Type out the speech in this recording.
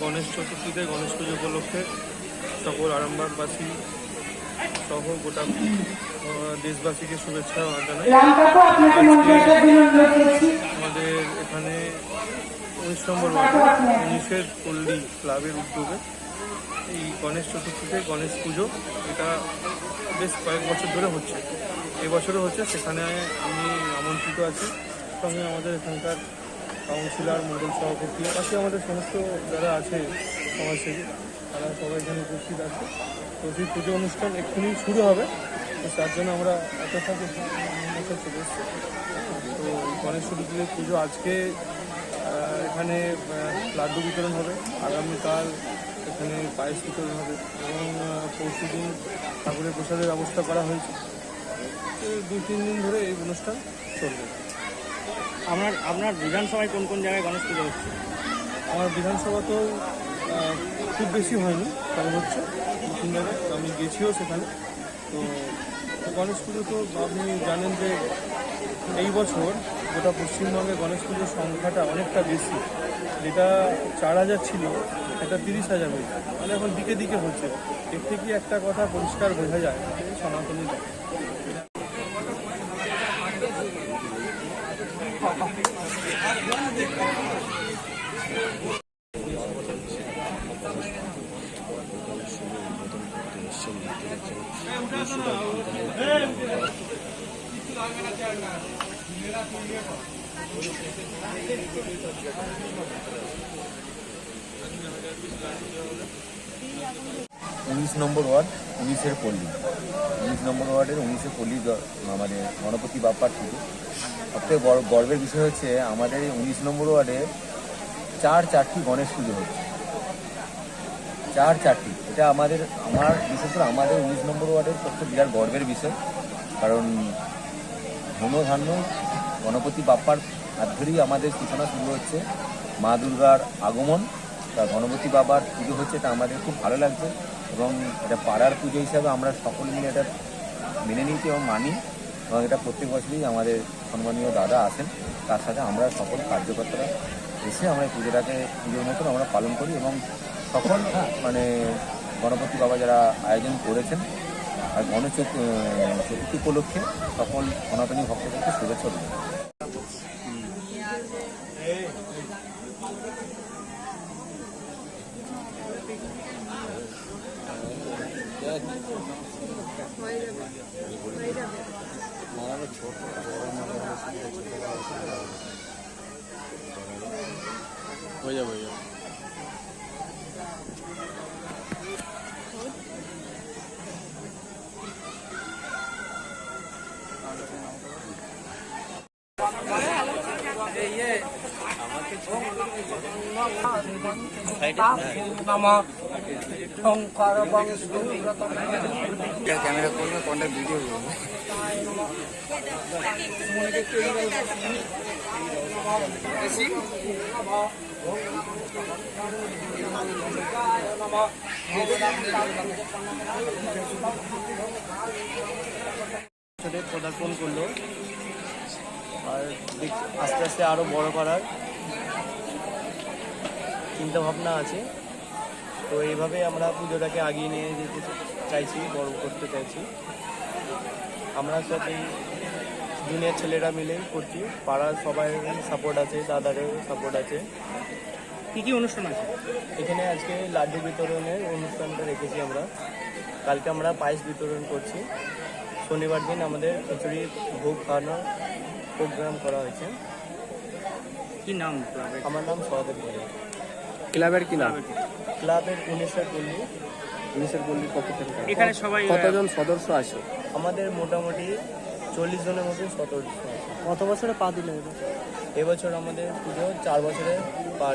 গণেশ চতুর্থীতে গণেশ পুজো উপলক্ষে সকল আরামবাগবাসী সহ গোটা দেশবাসীকে শুভেচ্ছা আমাদের এখানে উনিশ নম্বর উনিশের পল্লী ক্লাবের উদ্যোগে এই গণেশ চতুর্থীতে গণেশ পুজো, এটা বেশ কয়েক বছর ধরে হচ্ছে। এবছরও হচ্ছে, সেখানে আমি আমন্ত্রিত আছি। সঙ্গে আমাদের এখানকার কাউন্সিলর মন্ডল সভাপতি, বাকি আমাদের সমস্ত যারা আছে সমাজসেবী, তারা সবাই এখানে উপস্থিত আছে। তো সেই পুজো অনুষ্ঠান এক্ষুনি শুরু হবে। তো তার জন্য আমরা অপেক্ষা করছি। তো গণেশ চতুর্থীর পুজো আজকে এখানে লাড্ডু বিতরণ হবে। আগামীকাল এখানে পায়েস বিতরণ হবে এবং পরশু দিন ঠাকুরের প্রসাদের ব্যবস্থা করা হয়েছে। তো দুই তিন দিন ধরে এই অনুষ্ঠান চলবে। আপনার আপনার বিধানসভায় কোন কোন জায়গায় গণেশ পুজো হচ্ছে? আমার বিধানসভা তো খুব বেশি হয়নি তবে হচ্ছে দু তিন জায়গায়। তো আমি গেছিও সেখানে। তো গণেশ পুজো তো আপনি জানেন যে এই বছর গোটা পশ্চিমবঙ্গে গণেশ পুজোর সংখ্যাটা অনেকটা বেশি। যেটা চার হাজার ছিল সেটা তিরিশ হাজার হয়েছে মানে এখন দিকে দিকে হচ্ছে এর থেকে একটা কথা পরিষ্কার বোঝা যায় সনাতনী ধর্ম। উনিশ নম্বর ওয়ার্ড, উনিশের পল্লী। উনিশ নম্বর ওয়ার্ডের উনিশের পল্লী মানে গণপতি বাপ্পার পুজো। সবথেকে বড় গর্বের বিষয় হচ্ছে, আমাদের এই উনিশ নম্বর ওয়ার্ডে চার চারটি গণেশ পুজো হচ্ছে। চার চারটি। এটা আমাদের, আমার, বিশেষ করে আমাদের উনিশ নম্বর ওয়ার্ডের সবচেয়ে বিরাট গর্বের বিষয়। কারণ ধন্য ধান্য গণপতি বাপ্পার হাত ধরেই আমাদের সূচনা শুরু হচ্ছে। মা দুর্গার আগমন, তা গণপতি বাবার পুজো হচ্ছে এটা আমাদের খুব ভালো লাগছে এবং এটা পাড়ার পুজো হিসাবে আমরা সকল মিলে এটা মেনে নিয়েছি এবং মানি এবং এটা প্রত্যেক বছরই আমাদের সম্মানীয় দাদা আসেন। তার সাথে আমরা সকল কার্যকর্তারা এসে আমরা পুজোটাকে, পুজোর মতন আমরা পালন করি এবং সকল মানে গণপতি বাবা যারা আয়োজন করেছেন আর গণেশ চতু- চতুর্থী উপলক্ষে সকল সনাতনী ভক্তদেরকে শুভেচ্ছা যাবে হয়ে যাবে। ক্যামেরা করলে কোনটা ভিডিও ছোটে পদার্পণ করল। আর আস্তে আস্তে আরও বড় করার। চিন্তা ভাবনা আছে। তো এইভাবে আমরা পুজোটাকে আগিয়ে নিয়ে যেতে চাইছি বড় করতে চাইছি। আমরা সব এই দিনের ছেলেরা মিলে করছি। পাড়ার সবাই সাপোর্ট আছে দাদারও সাপোর্ট আছে। কি কি অনুষ্ঠান আছে? এখানে আজকে লাড্ডু বিতরণের অনুষ্ঠানটা রেখেছি আমরা। কালকে আমরা পায়েস বিতরণ করছি। শনিবার দিন আমাদের খিচুড়ি ভোগ খাওয়ানোর প্রোগ্রাম করা হয়েছে। কি নাম? আমার নাম সহদেব ভূঁইয়া ক্লাবের কি নাম? ক্লাবের উনিশের পল্লী উনিশের পল্লীর পক্ষ থেকে এখানে সবাই কতজন সদস্য আছে? আমাদের মোটামুটি চল্লিশ জনের মতো সদস্য আছে। কত বছরে পা দিলে এবছর আমাদের পুজো চার বছরে পার